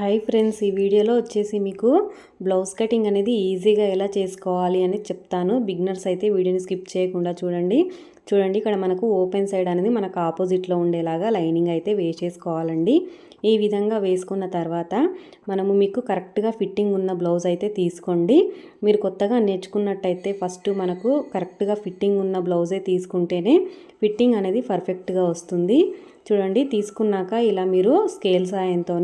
Hi friends ఈ వీడియోలో వచ్చేసి మీకు బ్లౌజ్ కటింగ్ అనేది ఈజీగా ఎలా చేసుకోవాలి అని చెప్తాను. బిగినర్స్ అయితే వీడియోని స్కిప్ చేయకుండా చూడండి. చూడండి ఇక్కడ మనకు ఓపెన్ సైడ్ అనేది మనకు ఆపోజిట్లో ఉండేలాగా లైనింగ్ అయితే వేసేసుకోవాలండి. ఈ విధంగా వేసుకున్న తర్వాత మనము మీకు కరెక్ట్గా ఫిట్టింగ్ ఉన్న బ్లౌజ్ అయితే తీసుకోండి. మీరు కొత్తగా నేర్చుకున్నట్టయితే ఫస్ట్ మనకు కరెక్ట్గా ఫిట్టింగ్ ఉన్న బ్లౌజే తీసుకుంటేనే ఫిట్టింగ్ అనేది పర్ఫెక్ట్గా వస్తుంది. చూడండి తీసుకున్నాక ఇలా మీరు స్కేల్ సాయంతో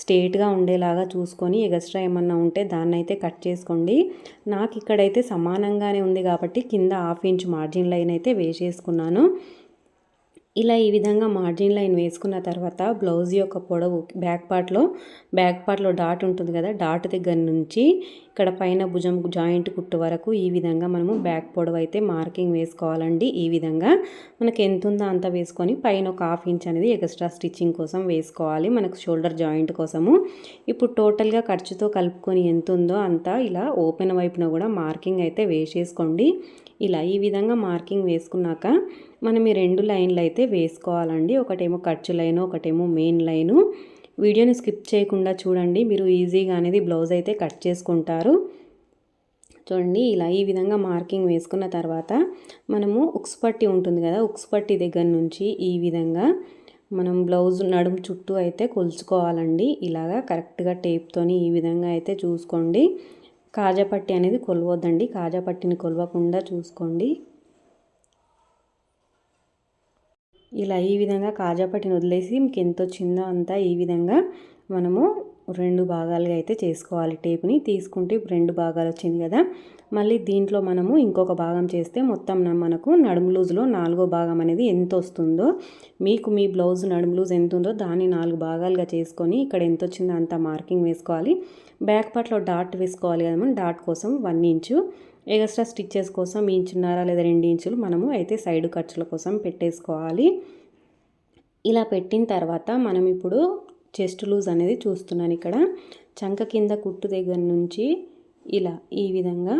స్ట్రేట్గా ఉండేలాగా చూసుకొని ఎగస్ట్రా ఏమన్నా ఉంటే దాన్ని అయితే కట్ చేసుకోండి. నాకు ఇక్కడైతే సమానంగానే ఉంది కాబట్టి కింద హాఫ్ ఇంచ్ మార్జిన్ లైన్ అయితే వేసేసుకున్నాను. ఇలా ఈ విధంగా మార్జిన్ లైన్ వేసుకున్న తర్వాత బ్లౌజ్ యొక్క పొడవు బ్యాక్ పార్ట్లో బ్యాక్ పార్ట్లో డాట్ ఉంటుంది కదా డాట్ దగ్గర నుంచి ఇక్కడ పైన భుజం జాయింట్ కుట్టు వరకు ఈ విధంగా మనము బ్యాక్ పొడవు అయితే మార్కింగ్ వేసుకోవాలండి. ఈ విధంగా మనకు ఎంత ఉందో అంత వేసుకొని పైన ఒక హాఫ్ ఇంచ్ అనేది ఎక్స్ట్రా స్టిచ్చింగ్ కోసం వేసుకోవాలి. మనకు షోల్డర్ జాయింట్ కోసము. ఇప్పుడు టోటల్గా ఖర్చుతో కలుపుకొని ఎంత ఉందో అంతా ఇలా ఓపెన్ వైపున కూడా మార్కింగ్ అయితే వేసేసుకోండి. ఇలా ఈ విధంగా మార్కింగ్ వేసుకున్నాక మనం ఈ రెండు లైన్లు అయితే వేసుకోవాలండి. ఒకటేమో ఖర్చు లైను ఒకటేమో మెయిన్ లైను. వీడియోని స్కిప్ చేయకుండా చూడండి. మీరు ఈజీగా అనేది బ్లౌజ్ అయితే కట్ చేసుకుంటారు. చూడండి ఇలా ఈ విధంగా మార్కింగ్ వేసుకున్న తర్వాత మనము ఉక్స్ పట్టి ఉంటుంది కదా ఉక్స్ పట్టి దగ్గర నుంచి ఈ విధంగా మనం బ్లౌజ్ నడుము చుట్టూ అయితే కొలుచుకోవాలండి. ఇలాగా కరెక్ట్గా టేప్తోని ఈ విధంగా అయితే చూసుకోండి. కాజాపట్టి అనేది కొలవద్దండి. కాజాపట్టిని కొలవకుండా చూసుకోండి. ఇలా ఈ విధంగా కాజాపట్టిని వదిలేసి మీకు ఎంత వచ్చిందో అంతా ఈ విధంగా మనము రెండు భాగాలుగా అయితే చేసుకోవాలి. టేప్ని తీసుకుంటే రెండు భాగాలు వచ్చింది కదా. మళ్ళీ దీంట్లో మనము ఇంకొక భాగం చేస్తే మొత్తం మనకు నడుము లూజ్లో నాలుగో భాగం అనేది ఎంత వస్తుందో మీకు మీ బ్లౌజ్ నడుము లూజ్ ఎంత ఉందో దాన్ని నాలుగు భాగాలుగా చేసుకొని ఇక్కడ ఎంత వచ్చిందో అంత మార్కింగ్ వేసుకోవాలి. బ్యాక్ పార్ట్లో డాట్ వేసుకోవాలి కదా మనం డాట్ కోసం వన్ ఇంచు. ఎక్స్ట్రా స్టిచ్చెస్ కోసం ఇంచున్నర లేదా రెండు ఇంచులు మనము అయితే సైడ్ ఖర్చుల కోసం పెట్టేసుకోవాలి. ఇలా పెట్టిన తర్వాత మనం ఇప్పుడు చెస్ట్ లూజ్ అనేది చూస్తున్నాను ఇక్కడ. చంక కింద కుట్టు దగ్గర నుంచి ఇలా ఈ విధంగా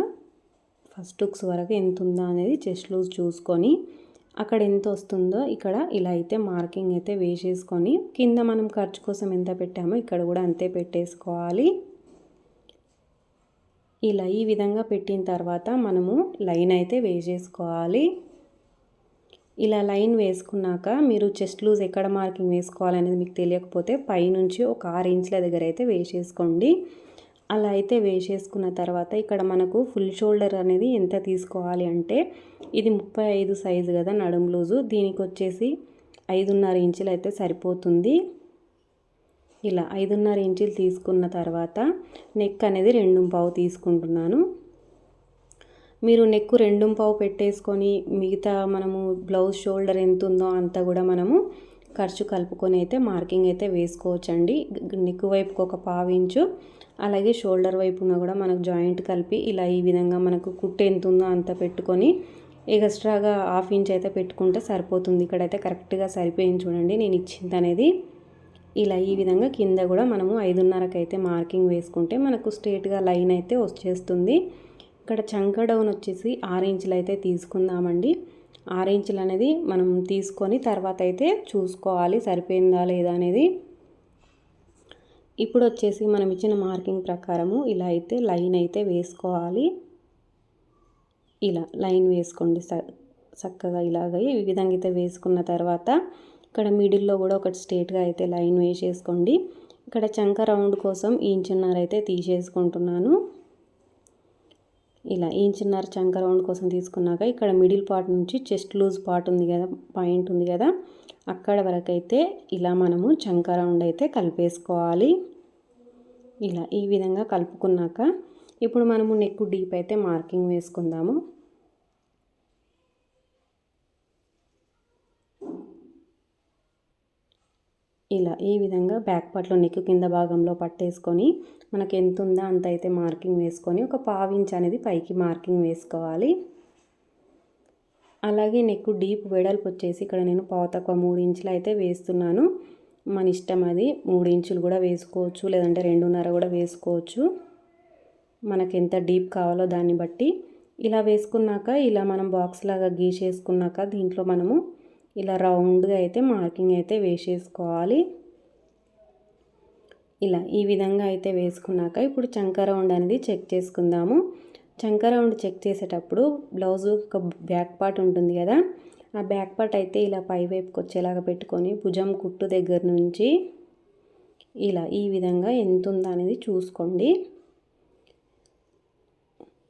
ఫస్ట్ హుక్స్ వరకు ఎంత ఉందా అనేది చెస్ట్ లూజ్ చూసుకొని అక్కడ ఎంత వస్తుందో ఇక్కడ ఇలా అయితే మార్కింగ్ అయితే వేసేసుకొని కింద మనం ఖర్చు కోసం ఎంత పెట్టామో ఇక్కడ కూడా అంతే పెట్టేసుకోవాలి. ఇలా ఈ విధంగా పెట్టిన తర్వాత మనము లైన్ అయితే వేసేసుకోవాలి. ఇలా లైన్ వేసుకున్నాక మీరు చెస్ట్ లూజ్ ఎక్కడ మార్కింగ్ వేసుకోవాలనేది మీకు తెలియకపోతే పైనుంచి ఒక ఆరు ఇంచుల దగ్గర అయితే వేసేసుకోండి. అలా అయితే వేసేసుకున్న తర్వాత ఇక్కడ మనకు ఫుల్ షోల్డర్ అనేది ఎంత తీసుకోవాలి అంటే ఇది ముప్పై ఐదు సైజు కదా నడుం లూజు. దీనికి వచ్చేసి ఐదున్నర ఇంచులు అయితే సరిపోతుంది. ఇలా ఐదున్నర ఇంచులు తీసుకున్న తర్వాత నెక్ అనేది రెండు పావు తీసుకుంటున్నాను. మీరు నెక్ రెండు పావు పెట్టేసుకొని మిగతా మనము బ్లౌజ్ షోల్డర్ ఎంత ఉందో అంతా కూడా మనము ఖర్చు కలుపుకొని అయితే మార్కింగ్ అయితే వేసుకోవచ్చండి. నెక్ వైపుకి ఒక పావు ఇంచు అలాగే షోల్డర్ వైపున కూడా మనకు జాయింట్ కలిపి ఇలా ఈ విధంగా మనకు కుట్టు ఎంత ఉందో అంత పెట్టుకొని ఎక్స్ట్రాగా హాఫ్ ఇంచ్ అయితే పెట్టుకుంటే సరిపోతుంది. ఇక్కడైతే కరెక్ట్గా సరిపోయింది చూడండి నేను ఇచ్చింది అనేది ఇలా ఈ విధంగా కింద కూడా మనము ఐదున్నరకు అయితే మార్కింగ్ వేసుకుంటే మనకు స్ట్రేట్గా లైన్ అయితే వచ్చేస్తుంది. ఇక్కడ చంక డౌన్ వచ్చేసి ఆరు ఇంచులు అయితే తీసుకుందామండి. ఆరు ఇంచులు అనేది మనం తీసుకొని తర్వాత అయితే చూసుకోవాలి సరిపోయిందా లేదా అనేది. ఇప్పుడు వచ్చేసి మనం ఇచ్చిన మార్కింగ్ ప్రకారము ఇలా అయితే లైన్ అయితే వేసుకోవాలి. ఇలా లైన్ వేసుకోండి చక్కగా ఇలాగ ఈ విధంగా అయితే వేసుకున్న తర్వాత ఇక్కడ మిడిల్లో కూడా ఒకటి స్ట్రేట్గా అయితే లైన్ వేసేసుకోండి. ఇక్కడ చంక రౌండ్ కోసం ఇంచున్నర అయితే తీసేసుకుంటున్నాను. ఇలా ఇంచున్నర చంక రౌండ్ కోసం తీసుకున్నాక ఇక్కడ మిడిల్ పార్ట్ నుంచి చెస్ట్ లూజ్ పార్ట్ ఉంది కదా పాయింట్ ఉంది కదా అక్కడ వరకు అయితే ఇలా మనము చంక రౌండ్ అయితే కలిపేసుకోవాలి. ఇలా ఈ విధంగా కలుపుకున్నాక ఇప్పుడు మనము నెక్ డీప్ అయితే మార్కింగ్ వేసుకుందాము. ఇలా ఈ విధంగా బ్యాక్ పార్ట్లో నెక్ కింద భాగంలో పట్టేసుకొని మనకు ఎంత ఉందో అంత అయితే మార్కింగ్ వేసుకొని ఒక పావించ్ అనేది పైకి మార్కింగ్ వేసుకోవాలి. అలాగే నెక్ డీప్ వెడల్పు వచ్చేసి ఇక్కడ నేను పావు మూడు ఇంచులు అయితే వేస్తున్నాను. మన ఇష్టం అది మూడు ఇంచులు కూడా వేసుకోవచ్చు లేదంటే రెండున్నర కూడా వేసుకోవచ్చు. మనకు ఎంత డీప్ కావాలో దాన్ని బట్టి. ఇలా వేసుకున్నాక ఇలా మనం బాక్స్ లాగా గీసేసుకున్నాక దీంట్లో మనము ఇలా రౌండ్గా అయితే మార్కింగ్ అయితే వేసేసుకోవాలి. ఇలా ఈ విధంగా అయితే వేసుకున్నాక ఇప్పుడు చంక రౌండ్ అనేది చెక్ చేసుకుందాము. చంక రౌండ్ చెక్ చేసేటప్పుడు బ్లౌజ్ ఒక బ్యాక్ పార్ట్ ఉంటుంది కదా ఆ బ్యాక్ పార్ట్ అయితే ఇలా పై వైపుకి వచ్చేలాగా పెట్టుకొని భుజం కుట్టు దగ్గర నుంచి ఇలా ఈ విధంగా ఎంత ఉందా అనేది చూసుకోండి.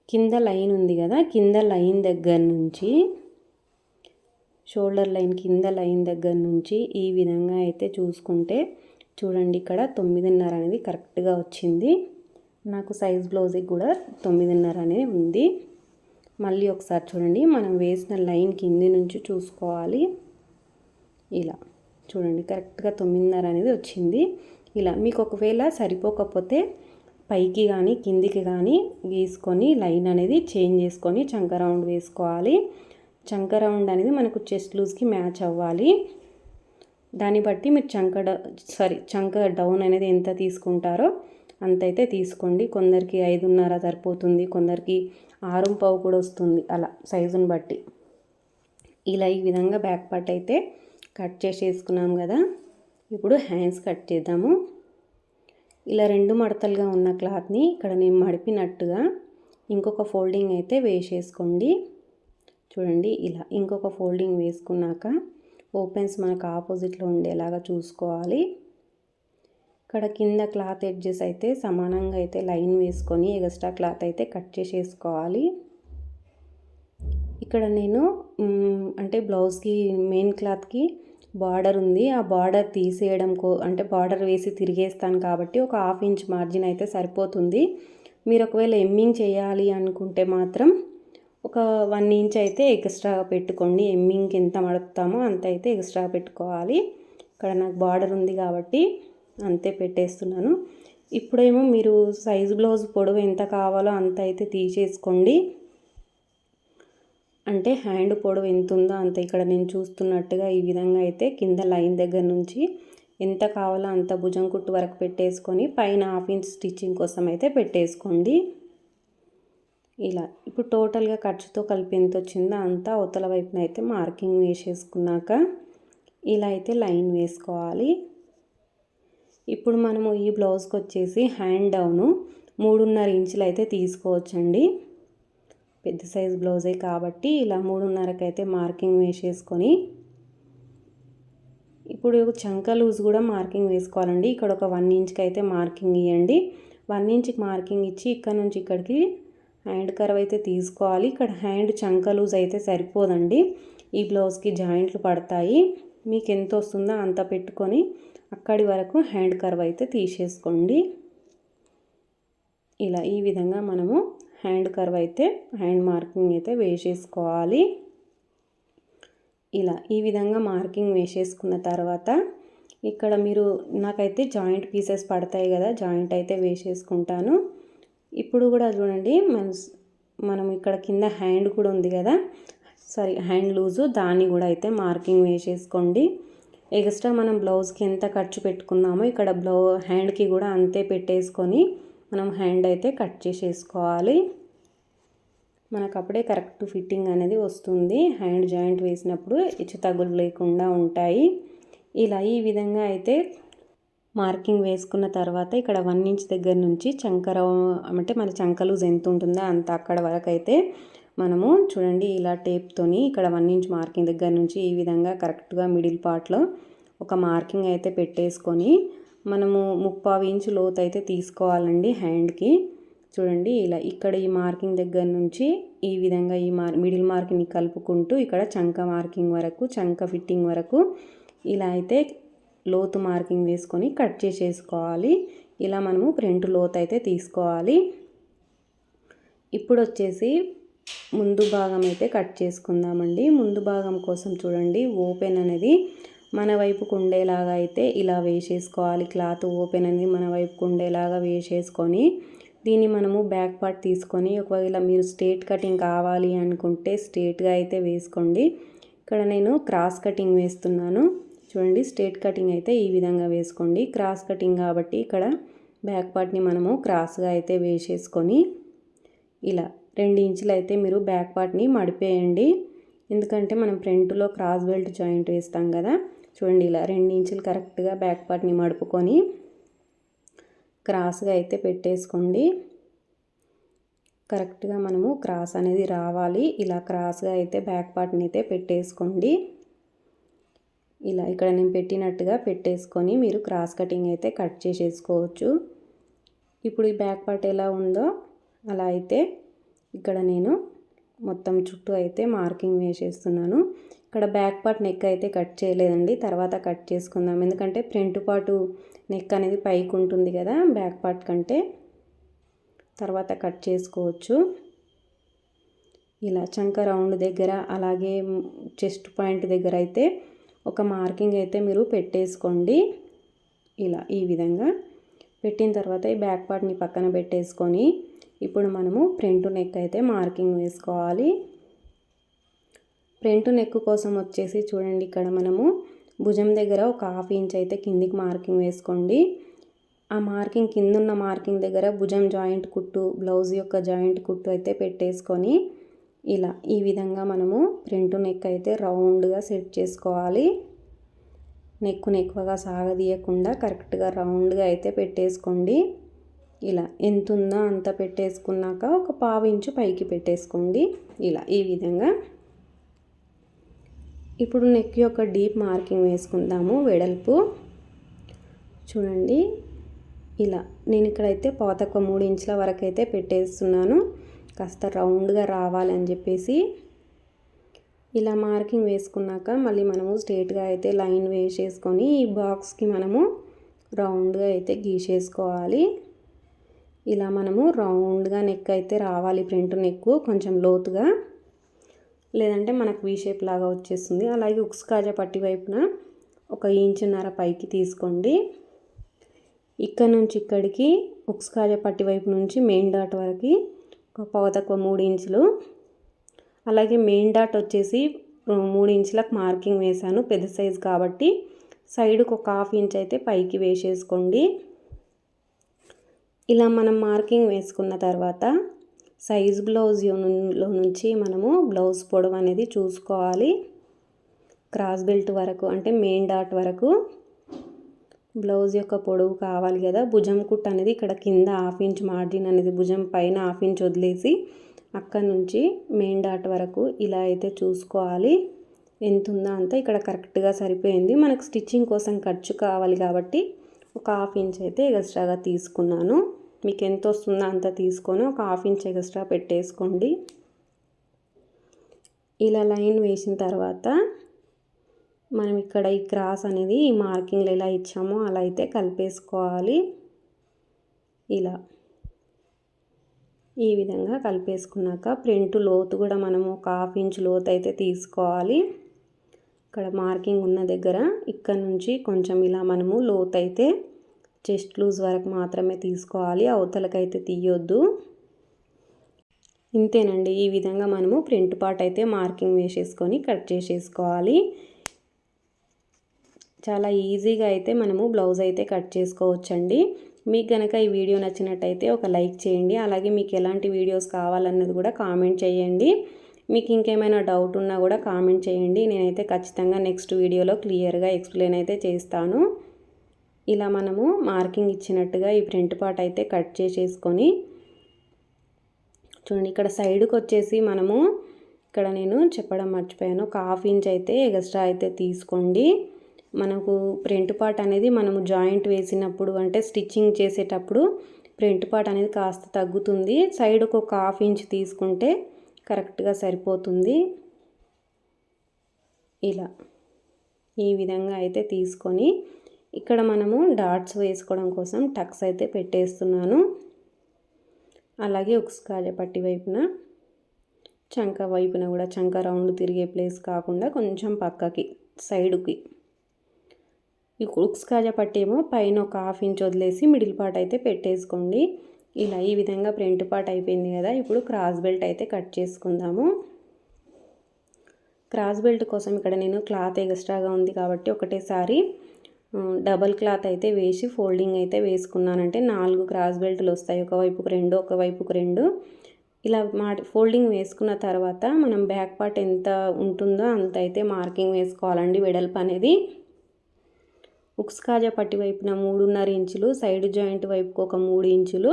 కింద లైన్ ఉంది కదా కింద లైన్ దగ్గర నుంచి షోల్డర్ లైన్ కింద లైన్ దగ్గర నుంచి ఈ విధంగా అయితే చూసుకుంటే చూడండి ఇక్కడ తొమ్మిదిన్నర అనేది కరెక్ట్గా వచ్చింది. నాకు సైజ్ బ్లౌజ్కి కూడా తొమ్మిదిన్నర అనేది ఉంది. మళ్ళీ ఒకసారి చూడండి మనం వేసిన లైన్ కింది నుంచి చూసుకోవాలి. ఇలా చూడండి కరెక్ట్గా తొమ్మిదిన్నర అనేది వచ్చింది. ఇలా మీకు ఒకవేళ సరిపోకపోతే పైకి కానీ కిందికి కానీ గీసుకొని లైన్ అనేది చేంజ్ చేసుకొని చంక రౌండ్ వేసుకోవాలి. చంక రౌండ్ అనేది మనకు చెస్ట్ లూజ్కి మ్యాచ్ అవ్వాలి. దాన్ని బట్టి మీరు చంక సారీ చంక డౌన్ అనేది ఎంత తీసుకుంటారో అంతైతే తీసుకోండి. కొందరికి ఐదున్నర సరిపోతుంది కొందరికి ఆరు పావు కూడా వస్తుంది అలా సైజుని బట్టి. ఇలా ఈ విధంగా బ్యాక్ పార్ట్ అయితే కట్ చేసేసుకున్నాం కదా. ఇప్పుడు హ్యాండ్స్ కట్ చేద్దాము. ఇలా రెండు మడతలుగా ఉన్న క్లాత్ని ఇక్కడ నేను మడిపినట్టుగా ఇంకొక ఫోల్డింగ్ అయితే వేసేసుకోండి. చూడండి ఇలా ఇంకొక ఫోల్డింగ్ వేసుకున్నాక ఓపెన్స్ మనకు ఆపోజిట్లో ఉండేలాగా చూసుకోవాలి. ఇక్కడ కింద క్లాత్ ఎడ్జెస్ అయితే సమానంగా అయితే లైన్ వేసుకొని ఎగస్ట్రా క్లాత్ అయితే కట్ చేసేసుకోవాలి. ఇక్కడ నేను అంటే బ్లౌజ్కి మెయిన్ క్లాత్కి బార్డర్ ఉంది. ఆ బార్డర్ తీసేయడం కో అంటే బార్డర్ వేసి తిరిగేస్తాను కాబట్టి ఒక హాఫ్ ఇంచ్ మార్జిన్ అయితే సరిపోతుంది. మీరు ఒకవేళ ఎమ్మింగ్ చేయాలి అనుకుంటే మాత్రం ఒక వన్ ఇంచ్ అయితే ఎక్స్ట్రా పెట్టుకోండి. ఎమ్మింగ్కి ఎంత మడుపుతామో అంత అయితే ఎక్స్ట్రా పెట్టుకోవాలి. ఇక్కడ నాకు బార్డర్ ఉంది కాబట్టి అంతే పెట్టేస్తున్నాను. ఇప్పుడేమో మీరు సైజు బ్లౌజ్ పొడవు ఎంత కావాలో అంత అయితే తీసేసుకోండి. అంటే హ్యాండ్ పొడవు ఎంత ఉందో అంత ఇక్కడ నేను చూస్తున్నట్టుగా ఈ విధంగా అయితే కింద లైన్ దగ్గర నుంచి ఎంత కావాలో అంత భుజం కుట్టు వరకు పెట్టేసుకొని పైన హాఫ్ ఇంచ్ స్టిచ్చింగ్ కోసం అయితే పెట్టేసుకోండి. ఇలా. ఇప్పుడు టోటల్గా ఖర్చుతో కలిపి ఎంత వచ్చిందో అంతా అవతల వైపున అయితే మార్కింగ్ వేసేసుకున్నాక ఇలా అయితే లైన్ వేసుకోవాలి. ఇప్పుడు మనము ఈ బ్లౌజ్కి వచ్చేసి హ్యాండ్ డౌను మూడున్నర ఇంచులు అయితే తీసుకోవచ్చండి. పెద్ద సైజ్ బ్లౌజే కాబట్టి ఇలా మూడున్నరకైతే అయితే మార్కింగ్ వేసేసుకొని ఇప్పుడు చంక లూజ్ కూడా మార్కింగ్ వేసుకోవాలండి. ఇక్కడ ఒక వన్ ఇంచ్కి అయితే మార్కింగ్ ఇవ్వండి వన్ ఇంచ్కి మార్కింగ్ ఇచ్చి ఇక్కడ నుంచి ఇక్కడికి హ్యాండ్ కర్వ్ అయితే తీసుకోవాలి. ఇక్కడ హ్యాండ్ చంక లూజ్ అయితే సరిపోదండి. ఈ బ్లౌజ్కి జాయింట్లు పడతాయి. మీకు ఎంత వస్తుందో అంత పెట్టుకొని అక్కడి వరకు హ్యాండ్ కర్వ్ అయితే తీసేసుకోండి. ఇలా ఈ విధంగా మనము హ్యాండ్ కర్వ్ అయితే హ్యాండ్ మార్కింగ్ అయితే వేసేసుకోవాలి. ఇలా ఈ విధంగా మార్కింగ్ వేసేసుకున్న తర్వాత ఇక్కడ మీరు నాకైతే జాయింట్ పీసెస్ పడతాయి కదా జాయింట్ అయితే వేసేసుకుంటాను. ఇప్పుడు కూడా చూడండి మన మనం ఇక్కడ కింద హ్యాండ్ కూడా ఉంది కదా. సారీ హ్యాండ్ లూజు దాన్ని కూడా అయితే మార్కింగ్ వేసేసుకోండి. ఎక్స్ట్రా మనం బ్లౌజ్కి ఎంత ఖర్చు పెట్టుకున్నామో ఇక్కడ బ్లౌ హ్యాండ్కి కూడా అంతే పెట్టేసుకొని మనం హ్యాండ్ అయితే కట్ చేసేసుకోవాలి. మనకు అప్పుడే కరెక్ట్ ఫిట్టింగ్ అనేది వస్తుంది. హ్యాండ్ జాయింట్ వేసినప్పుడు హెచ్చు తగులు లేకుండా ఉంటాయి. ఇలా ఈ విధంగా అయితే మార్కింగ్ వేసుకున్న తర్వాత ఇక్కడ వన్ ఇంచ్ దగ్గర నుంచి చంకర అంటే మన చంకలూజ్ ఎంత ఉంటుందో అంత అక్కడ వరకు అయితే మనము చూడండి ఇలా టేప్తోని ఇక్కడ వన్ ఇంచ్ మార్కింగ్ దగ్గర నుంచి ఈ విధంగా కరెక్ట్గా మిడిల్ పార్ట్లో ఒక మార్కింగ్ అయితే పెట్టేసుకొని మనము ముప్పావు ఇంచు లోతు అయితే తీసుకోవాలండి హ్యాండ్కి చూడండి ఇలా ఇక్కడ ఈ మార్కింగ్ దగ్గర నుంచి ఈ విధంగా ఈ మార్ మిడిల్ మార్కింగ్ని కలుపుకుంటూ ఇక్కడ చంక మార్కింగ్ వరకు చంక ఫిట్టింగ్ వరకు ఇలా అయితే లోతు మార్కింగ్ వేసుకొని కట్ చేసేసుకోవాలి. ఇలా మనము ప్రింట్ లోతు అయితే తీసుకోవాలి. ఇప్పుడు వచ్చేసి ముందు భాగం అయితే కట్ చేసుకుందామండి. ముందు భాగం కోసం చూడండి ఓపెన్ అనేది మన వైపుకు ఉండేలాగా అయితే ఇలా వేసేసుకోవాలి. క్లాత్ ఓపెన్ అనేది మన వైపుకు ఉండేలాగా వేసేసుకొని దీన్ని మనము బ్యాక్ పార్ట్ తీసుకొని ఒకవేళ మీరు స్ట్రేట్ కటింగ్ కావాలి అనుకుంటే స్ట్రేట్గా అయితే వేసుకోండి. ఇక్కడ నేను క్రాస్ కటింగ్ వేస్తున్నాను. చూడండి స్ట్రేట్ కటింగ్ అయితే ఈ విధంగా వేసుకోండి. క్రాస్ కటింగ్ కాబట్టి ఇక్కడ బ్యాక్ పార్ట్ని మనము క్రాస్గా అయితే వేసేసుకొని ఇలా రెండు ఇంచులు అయితే మీరు బ్యాక్ పార్ట్ని మడిపేయండి. ఎందుకంటే మనం ఫ్రంట్లో క్రాస్ బెల్ట్ జాయింట్ వేస్తాం కదా చూడండి ఇలా రెండు ఇంచులు కరెక్ట్గా బ్యాక్ పార్ట్ని మడుపుకొని క్రాస్గా అయితే పెట్టేసుకోండి. కరెక్ట్గా మనము క్రాస్ అనేది రావాలి. ఇలా క్రాస్గా అయితే బ్యాక్ పార్ట్ని అయితే పెట్టేసుకోండి. ఇలా ఇక్కడ నేను పెట్టినట్టుగా పెట్టేసుకొని మీరు క్రాస్ కటింగ్ అయితే కట్ చేసేసుకోవచ్చు. ఇప్పుడు ఈ బ్యాక్ పార్ట్ ఎలా ఉందో అలా అయితే ఇక్కడ నేను మొత్తం చుట్టూ అయితే మార్కింగ్ వేసేస్తున్నాను. ఇక్కడ బ్యాక్ పార్ట్ నెక్ అయితే కట్ చేయలేదండి తర్వాత కట్ చేసుకుందాం. ఎందుకంటే ఫ్రంట్ పాటు నెక్ అనేది పైకి ఉంటుంది కదా బ్యాక్ పార్ట్ కంటే. తర్వాత కట్ చేసుకోవచ్చు. ఇలా చంక రౌండ్ దగ్గర అలాగే చెస్ట్ పాయింట్ దగ్గర అయితే ఒక మార్కింగ్ అయితే మీరు పెట్టేసుకోండి. ఇలా ఈ విధంగా పెట్టిన తర్వాత ఈ బ్యాక్ పార్ట్ని పక్కన పెట్టేసుకొని ఇప్పుడు మనము ఫ్రంట్ నెక్ అయితే మార్కింగ్ వేసుకోవాలి. ఫ్రంట్ నెక్ కోసం వచ్చేసి చూడండి ఇక్కడ మనము భుజం దగ్గర ఒక హాఫ్ ఇంచ్ అయితే కిందికి మార్కింగ్ వేసుకోండి. ఆ మార్కింగ్ కింద ఉన్న మార్కింగ్ దగ్గర భుజం జాయింట్ కుట్టు బ్లౌజ్ యొక్క జాయింట్ కుట్టు అయితే పెట్టేసుకొని ఇలా ఈ విధంగా మనము ఫ్రంట్ నెక్ అయితే రౌండ్గా సెట్ చేసుకోవాలి. నెక్కును ఎక్కువగా సాగదీయకుండా కరెక్ట్గా రౌండ్గా అయితే పెట్టేసుకోండి. ఇలా ఎంత ఉందో అంత పెట్టేసుకున్నాక ఒక పావు ఇంచు పైకి పెట్టేసుకోండి. ఇలా ఈ విధంగా. ఇప్పుడు నెక్ యొక్క డీప్ మార్కింగ్ వేసుకుందాము వెడల్పు. చూడండి. ఇలా నేను ఇక్కడైతే పాతక మూడు ఇంచుల వరకు అయితే పెట్టేస్తున్నాను. కాస్త రౌండ్గా రావాలని చెప్పేసి ఇలా మార్కింగ్ వేసుకున్నాక మళ్ళీ మనము స్ట్రేట్గా అయితే లైన్ వేసేసుకొని ఈ బాక్స్కి మనము రౌండ్గా అయితే గీసేసుకోవాలి. ఇలా మనము రౌండ్గా నెక్ అయితే రావాలి ప్రింట్ నెక్ కొంచెం లోతుగా. లేదంటే మనకు వీ షేప్ లాగా వచ్చేస్తుంది. అలాగే ఉక్స్ కాజా పట్టి వైపున ఒక ఇంచున్నర పైకి తీసుకోండి. ఇక్కడ నుంచి ఇక్కడికి ఉక్స్ కాజా పట్టి వైపు నుంచి మెయిన్ డాట్ వరకు పావు తక్కువ మూడు ఇంచులు. అలాగే మెయిన్ డాట్ వచ్చేసి మూడు ఇంచులకు మార్కింగ్ వేశాను పెద్ద సైజు కాబట్టి. సైడ్కి ఒక హాఫ్ ఇంచ్ అయితే పైకి వేసేసుకోండి. ఇలా మనం మార్కింగ్ వేసుకున్న తర్వాత సైజ్ బ్లౌజ్లో నుంచి మనము బ్లౌజ్ పొడవు అనేది చూసుకోవాలి. క్రాస్ బెల్ట్ వరకు అంటే మెయిన్ డాట్ వరకు. బ్లౌజ్ యొక్క పొడవు కావాలి కదా. భుజం కుట్ అనేది ఇక్కడ కింద హాఫ్ ఇంచ్ మార్జిన్ అనేది భుజం పైన హాఫ్ ఇంచ్ వదిలేసి అక్కడ నుంచి మెయిన్ డాట్ వరకు ఇలా అయితే చూసుకోవాలి. ఎంత ఉందో అంతా ఇక్కడ కరెక్ట్గా సరిపోయింది. మనకు స్టిచ్చింగ్ కోసం ఖర్చు కావాలి కాబట్టి ఒక హాఫ్ ఇంచ్ అయితే ఎక్స్ట్రాగా తీసుకున్నాను. మీకు ఎంత వస్తుందో అంత తీసుకొని ఒక హాఫ్ ఇంచ్ ఎక్స్ట్రా పెట్టేసుకోండి. ఇలా లైన్ వేసిన తర్వాత మనం ఇక్కడ ఈ క్రాస్ అనేది ఈ మార్కింగ్లు ఎలా ఇచ్చామో అలా అయితే కలిపేసుకోవాలి. ఇలా. ఈ విధంగా కలిపేసుకున్నాక ప్రింట్ లోతు కూడా మనము ఒక హాఫ్ ఇంచ్ లోతు అయితే తీసుకోవాలి. ఇక్కడ మార్కింగ్ ఉన్న దగ్గర ఇక్కడ నుంచి కొంచెం ఇలా మనము లోతు అయితే చెస్ట్ లూజ్ వరకు మాత్రమే తీసుకోవాలి. అవతలకైతే తీయొద్దు. ఇంతేనండి. ఈ విధంగా మనము ప్రింట్ పార్ట్ అయితే మార్కింగ్ వేసేసుకొని కట్ చేసేసుకోవాలి. చాలా ఈజీగా అయితే మనము బ్లౌజ్ అయితే కట్ చేసుకోవచ్చండి. మీకు కనుక ఈ వీడియో నచ్చినట్టయితే ఒక లైక్ చేయండి. అలాగే మీకు ఎలాంటి వీడియోస్ కావాలన్నది కూడా కామెంట్ చేయండి. మీకు ఇంకేమైనా డౌట్ ఉన్నా కూడా కామెంట్ చేయండి. నేనైతే ఖచ్చితంగా నెక్స్ట్ వీడియోలో క్లియర్గా ఎక్స్ప్లెయిన్ అయితే చేస్తాను. ఇలా మనము మార్కింగ్ ఇచ్చినట్టుగా ఈ ప్రింట్ పార్ట్ అయితే కట్ చేసేసుకొని చూడండి ఇక్కడ సైడ్కి వచ్చేసి మనము ఇక్కడ నేను చెప్పడం మర్చిపోయాను. ఒక హాఫ్ ఇంచ్ అయితే ఎక్స్ట్రా అయితే తీసుకోండి. మనకు ప్రింట్ పార్ట్ అనేది మనము జాయింట్ వేసినప్పుడు అంటే స్టిచ్చింగ్ చేసేటప్పుడు ప్రింట్ పార్ట్ అనేది కాస్త తగ్గుతుంది. సైడ్కి ఒక హాఫ్ ఇంచ్ తీసుకుంటే కరెక్ట్గా సరిపోతుంది. ఇలా ఈ విధంగా అయితే తీసుకొని ఇక్కడ మనము డాట్స్ వేసుకోవడం కోసం టక్స్ అయితే పెట్టేస్తున్నాను. అలాగే ఉక్స్కాయ పట్టి వైపున చంక వైపున కూడా చంక రౌండ్ తిరిగే ప్లేస్ కాకుండా కొంచెం పక్కకి సైడ్కి ఈ ఉక్స్ కాజా పట్టేమో పైన ఒక హాఫ్ ఇంచ్ వదిలేసి మిడిల్ పార్ట్ అయితే పెట్టేసుకోండి. ఇలా ఈ విధంగా ఫ్రంట్ పార్ట్ అయిపోయింది కదా ఇప్పుడు క్రాస్ బెల్ట్ అయితే కట్ చేసుకుందాము. క్రాస్ బెల్ట్ కోసం ఇక్కడ నేను క్లాత్ ఎక్స్ట్రాగా ఉంది కాబట్టి ఒకటేసారి డబల్ క్లాత్ అయితే వేసి ఫోల్డింగ్ అయితే వేసుకున్నానంటే నాలుగు క్రాస్ బెల్ట్లు వస్తాయి ఒకవైపుకు రెండు ఒకవైపుకు రెండు. ఇలా మా ఫోల్డింగ్ వేసుకున్న తర్వాత మనం బ్యాక్ పార్ట్ ఎంత ఉంటుందో అంత అయితే మార్కింగ్ వేసుకోవాలండి వెడల్పు అనేది. ఉక్స్ కాజా పట్టి వైపున మూడున్నర ఇంచులు సైడ్ జాయింట్ వైపుకు ఒక మూడు ఇంచులు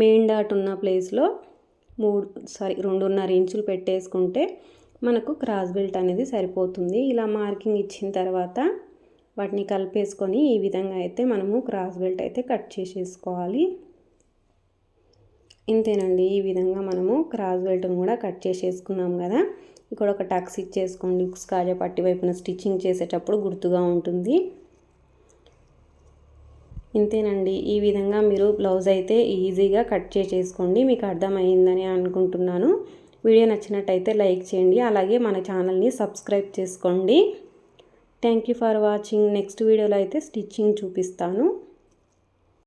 మెయిన్ డాట్ ఉన్న ప్లేస్లో మూడు సారీ రెండున్నర ఇంచులు పెట్టేసుకుంటే మనకు క్రాస్ బెల్ట్ అనేది సరిపోతుంది. ఇలా మార్కింగ్ ఇచ్చిన తర్వాత వాటిని కలిపేసుకొని ఈ విధంగా అయితే మనము క్రాస్ బెల్ట్ అయితే కట్ చేసేసుకోవాలి. ఇంతేనండి ఈ విధంగా మనము క్రాస్ బెల్ట్ని కూడా కట్ చేసేసుకున్నాం కదా. ఇక్కడ ఒక టక్స్ ఇచ్చేసుకోండి ఉక్స్ కాజా పట్టి వైపున స్టిచ్చింగ్ చేసేటప్పుడు గుర్తుగా ఉంటుంది. ఇంతేనండి. ఈ విధంగా మీరు బ్లౌజ్ అయితే ఈజీగా కట్ చేసేసుకోండి మీకు అర్థమైందని అనుకుంటున్నాను. వీడియో నచ్చినట్టయితే లైక్ చేయండి. అలాగే మన ఛానల్ని సబ్స్క్రైబ్ చేసుకోండి. Thank you for watching. Next వీడియోలో అయితే స్టిచ్చింగ్ చూపిస్తాను.